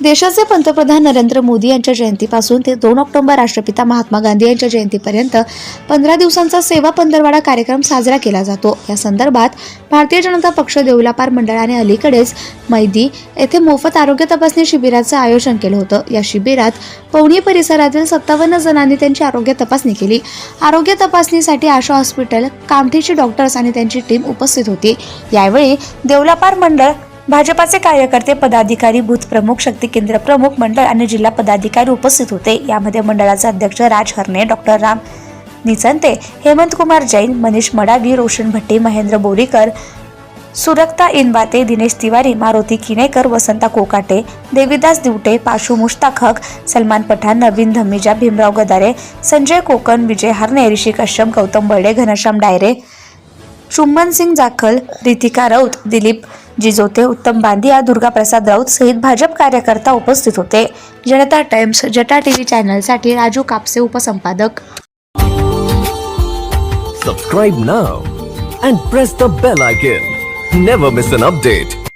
देशाचे पंतप्रधान नरेंद्र मोदी यांच्या जयंतीपासून ते दोन ऑक्टोबर राष्ट्रपिता महात्मा गांधी यांच्या जयंतीपर्यंत पंधरा दिवसांचा सेवा पंधरवाडा कार्यक्रम साजरा केला जातो. या संदर्भात भारतीय जनता पक्ष देवलापार मंडळाने अलीकडेच मैदी येथे मोफत आरोग्य तपासणी शिबिराचं आयोजन केलं होतं. या शिबिरात पवनी परिसरातील सत्तावन्न जणांनी त्यांची आरोग्य तपासणी केली. आरोग्य तपासणीसाठी आशा हॉस्पिटल कामठीची डॉक्टर्स आणि त्यांची टीम उपस्थित होती. यावेळी देवलापार मंडळ भाजपाचे कार्यकर्ते पदाधिकारी बूथ प्रमुख शक्ती केंद्र प्रमुख मंडळ आणि जिल्हा पदाधिकारी उपस्थित होते. यामध्ये मंडळाचे अध्यक्ष राज हरणे डॉक्टर राम निचंते हेमंत कुमार जैन मनीष मडावी रोशन भट्टी महेंद्र बोरीकर सुरक्ता इनबाते दिनेश तिवारी मारुती किनेकर वसंता कोकाटे देवीदास दिवटे पाशू मुश्ताक हक सलमान पठाण नवीन धमीजा भीमराव गदारे संजय कोकण विजय हरणे ऋषी कश्यम गौतम बर्डे घनश्याम डायरे चुम्मन सिंग जाखल रितिका राऊत दिलीप जिजोते उत्तम बांदिया या दुर्गाप्रसाद राऊत सहित भाजप कार्यकर्ता उपस्थित होते. जनता टाइम्स जटा टीव्ही चॅनलसाठी Raju Kapse उपसंपादक. Subscribe now and press the bell icon never miss an update